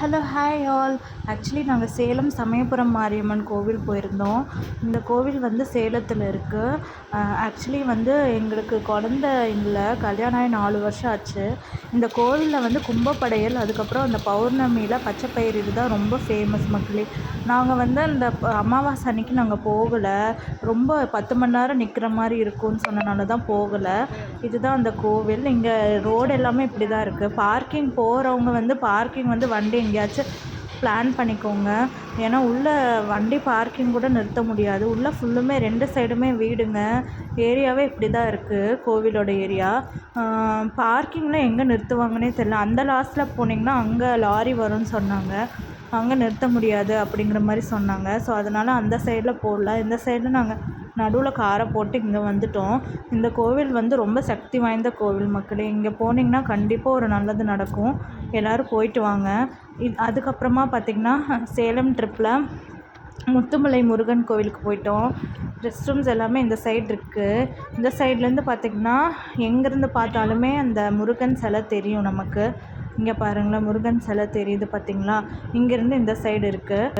hello hi all. Actually நாங்கள் சேலம் சமயபுரம் மாரியம்மன் கோவில் போயிருந்தோம். இந்த கோவில் வந்து சேலத்தில் இருக்குது ஆக்சுவலி வந்து எங்களுக்கு குழந்த இல்லை. கல்யாணம் ஆகி நாலு வருஷம் ஆச்சு. இந்த கோவிலில் வந்து கும்பப்படையல் அதுக்கப்புறம் அந்த பௌர்ணமியில் பச்சைப்பயிறு இதுதான் ரொம்ப ஃபேமஸ் மக்களே. நாங்கள் வந்து அந்த அமாவாசை அன்னைக்கு நாங்கள் போகலை. ரொம்ப பத்து மணி நேரம் நிற்கிற மாதிரி இருக்கும்னு சொன்னனால தான் போகலை. இதுதான் அந்த கோவில். இங்கே ரோடு எல்லாமே இப்படி தான் இருக்குது பார்க்கிங் போகிறவங்க வந்து பார்க்கிங் வந்து வண்டி எங்கேயாச்சும் பிளான் பண்ணிக்கோங்க. ஏன்னா உள்ளே வண்டி பார்க்கிங் கூட நிறுத்த முடியாது. உள்ளே ஃபுல்லுமே ரெண்டு சைடுமே வீடுங்க. ஏரியாவே இப்படி தான் இருக்குது கோவிலோட ஏரியா பார்க்கிங்லாம் எங்கே நிறுத்துவாங்கன்னே தெரில அந்த லாஸ்ட்டில் போனீங்கன்னா அங்கே லாரி வரும்னு சொன்னாங்க. அங்கே நிறுத்த முடியாது அப்படிங்கிற மாதிரி சொன்னாங்க. ஸோ அதனால் அந்த சைடில் போடல. இந்த சைடில் நாங்கள் நடுவில் காரை போட்டு இங்கே வந்துட்டோம். இந்த கோவில் வந்து ரொம்ப சக்தி வாய்ந்த கோவில் மக்களே. இங்கே போனீங்கன்னா கண்டிப்பாக ஒரு நல்லது நடக்கும். எல்லோரும் போயிட்டு வாங்க. இது அதுக்கப்புறமா பார்த்திங்கன்னா சேலம் ட்ரிப்பில் முத்துமலை முருகன் கோவிலுக்கு போயிட்டோம். ரெஸ்ட் ரூம்ஸ் எல்லாமே இந்த சைடு இருக்குது இந்த சைட்லேருந்து பார்த்திங்கன்னா எங்கேருந்து பார்த்தாலுமே அந்த முருகன் சிலை தெரியும் நமக்கு. இங்கே பாருங்களேன் முருகன் சிலை தெரியுது பார்த்தீங்களா இங்கேருந்து இந்த சைடு இருக்குது